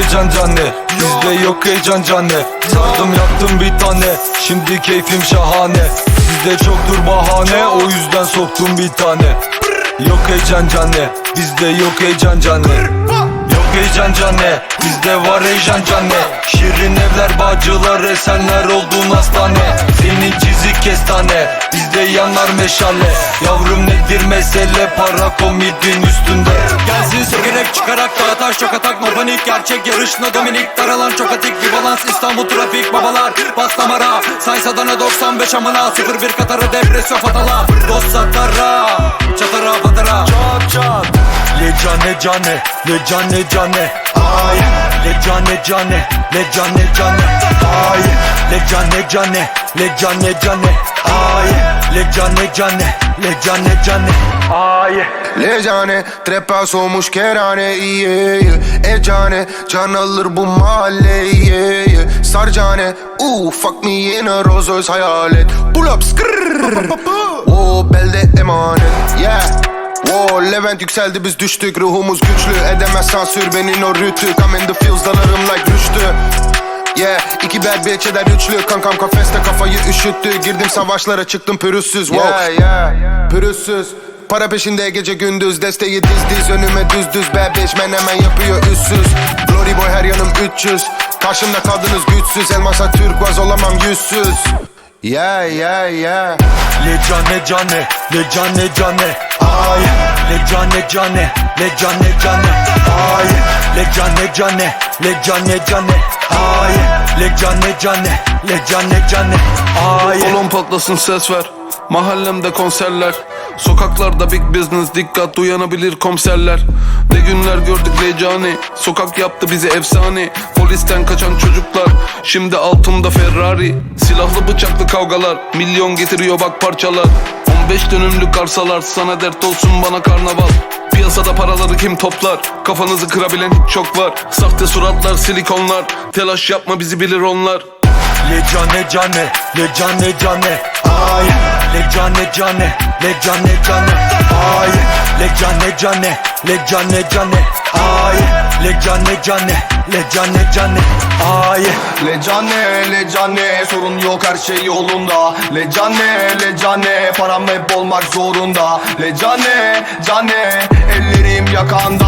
heyecan canne Bizde yok heyecan canne Sardım yaptım bir tane. Şimdi keyfim şahane. Sizde çoktur bahane. O yüzden soktum bir tane. Yok heyecan canne Bizde yok heyecan canne heyecan canne Bizde var heyecan canne Şirin evler bacılar esenler olduğun hastane Senin çizik kestane Bizde yanar meşale. Yavrum nedir mesele para komidin üstünde. Gelsin sekerek çıkarak taş çok atak no panik Gerçek. Yarışına dominik daralan çok atik. Bir balans İstanbul trafik babalar. Bas damara Sayns Adana 95 amına. 01 Katar'a depresyon fatala. Dost satara çatara patara. Çat Le cane cane Le cane cane. Ay Le cane cane Le cane cane. Ay Le cane cane Le cane cane. Ay Le cane cane Le cane cane. Ay Lejane Trepa olmuş kerane iye E cane Can alır bu mahalle iye Sarcane Ooh fuck me in a Royce hayalet Pull up skrrr Oo belde emanet Yeah Whoa, Levent yükseldi biz düştük. Ruhumuz güçlü edemez sansür. Benim o rütük I'm in the fields dalarım like rüştü. Yeah, iki bad bitch eder üçlü. Kankam kafeste kafayı üşüttü. Girdim savaşlara çıktım pürüzsüz. Wow. Yeah, yeah, pürüzsüz. Para peşinde gece gündüz. Desteği diz diz önüme düz düz. Bad bitch men hemen yapıyor üstsüz. Glory boy her yanım 300 Karşımda kaldınız güçsüz. Elmasa Türk olamam yüzsüz. Yeah, yeah, yeah. Le cane cane. Le cane cane Ay Le cane cane Le cane cane Ay Le cane cane Le cane cane Ay Le cane cane Le cane cane Ay. Kolon patlasın ses ver. Mahallemde konserler. Sokaklarda big business dikkat uyanabilir komiserler. Ne günler gördük Leycani Sokak yaptı bizi efsane. Polisten kaçan çocuklar. Şimdi altımda Ferrari. Silahlı bıçaklı kavgalar. Milyon getiriyor bak parçalar 15 dönümlük arsalar Sana dert olsun bana karnaval. Piyasada paraları kim toplar? Kafanızı kırabilen çok var. Sahte suratlar silikonlar. Telaş yapma bizi bilir onlar. Le cane cane Le cane cane. Ay Le cane cane Le cane cane Ay Le cane cane Le cane cane Ay Le cane cane Le cane cane Ay Lecane lecane sorun yok her şey yolunda Lecane lecane param hep olmak zorunda Lecane cane ellerim yakanda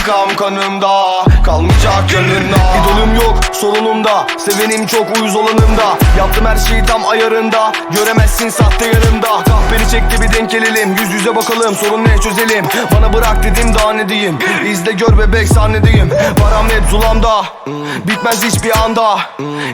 İntikam kanımda kalmayacak yanında İdolüm yok sorunumda. Sevenim çok uyuz olanımda. Yaptım her şeyi tam ayarında. Göremezsin sahte yanımda. Kahperi çekti bir denk gelelim. Yüz yüze bakalım sorun ne çözelim. Bana bırak dedim daha ne diyeyim? İzle gör bebek sahnedeyim Param hep zulamda. Bitmez hiçbir anda.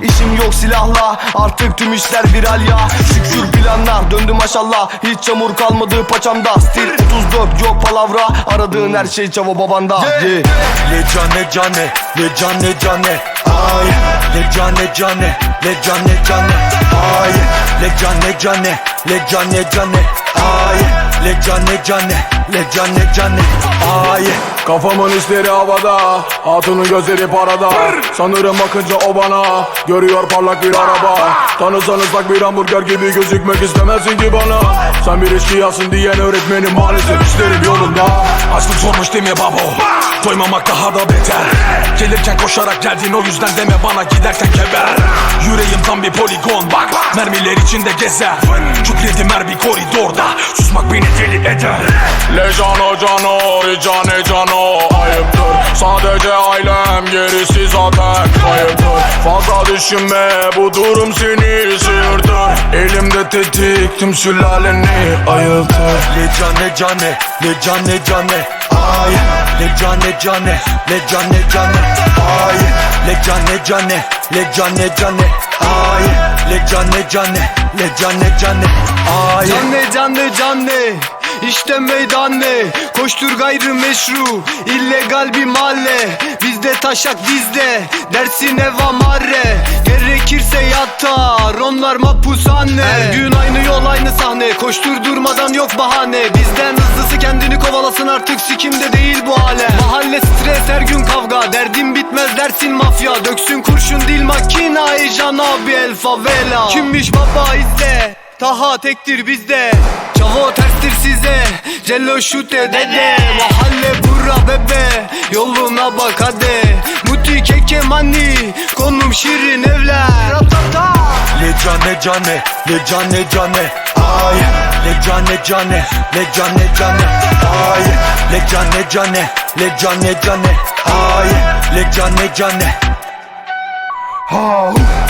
İşim yok silahla. Artık tüm işler viral ya. Şükür planlar döndü maşallah. Hiç çamur kalmadı paçamda. Stil 34 yok palavra. Aradığın her şey çavo babanda yeah. Le cane cane Le cane cane Ay Le cane cane Le cane cane Ay Le cane cane Le cane cane Ay Le cane cane Le cane cane Ay. Kafamın işleri havada Hatunun gözleri parada. Sanırım bakınca o bana Görüyor parlak bir araba. Tanısanız bak bir hamburger gibi gözükmek istemezsin ki bana. Sen bir eşkıyasın diyen öğretmenim maalesef işlerim yolunda. Açlık sormuş değil mi babo? Doymamak daha da beter. Gelirken koşarak geldin o yüzden deme bana giderken geber Yüreğim tam bir poligon bak Mermiler içinde gezer. Kütledim her bir koridorda Susmak beni deli eder Le cano cano, cane cano ayıptır Sadece ailem gerisi zaten kayıptır Fazla düşünme bu durum seni sıyırtır. Elimde tetik tüm sülaleni ayıltır Le cane cane Le cane cane Ay Le cane cane Le cane cane Ay Le cane cane Le cane cane Ay Le cane cane Le cane cane Ay Canne canne canne işte meydan ne? Koştur gayrı meşru illegal bir mahalle. Bizde taşak bizde dersin eva marre. Gerekirse yatar onlar mapushane Her gün aynı yol aynı sahne. Koştur durmadan yok bahane. Bizden hızlısı kendini kovalasın artık sikimde değil bu hale. Mahalle stres her gün kavga. Derdim bitmez dersin mafya. Döksün kurşun dil makina Ejan abi el favela. Kimmiş baba izle Taha tektir bizde Çavo terstir size Cello şute dede Mahalle bura bebe Yoluna bak hadi. Muti keke mani Konum şirin evler. Le cane cane, le cane cane Ay, le cane cane, le cane cane Ay, le cane cane, le cane cane Ay, le cane cane Elephant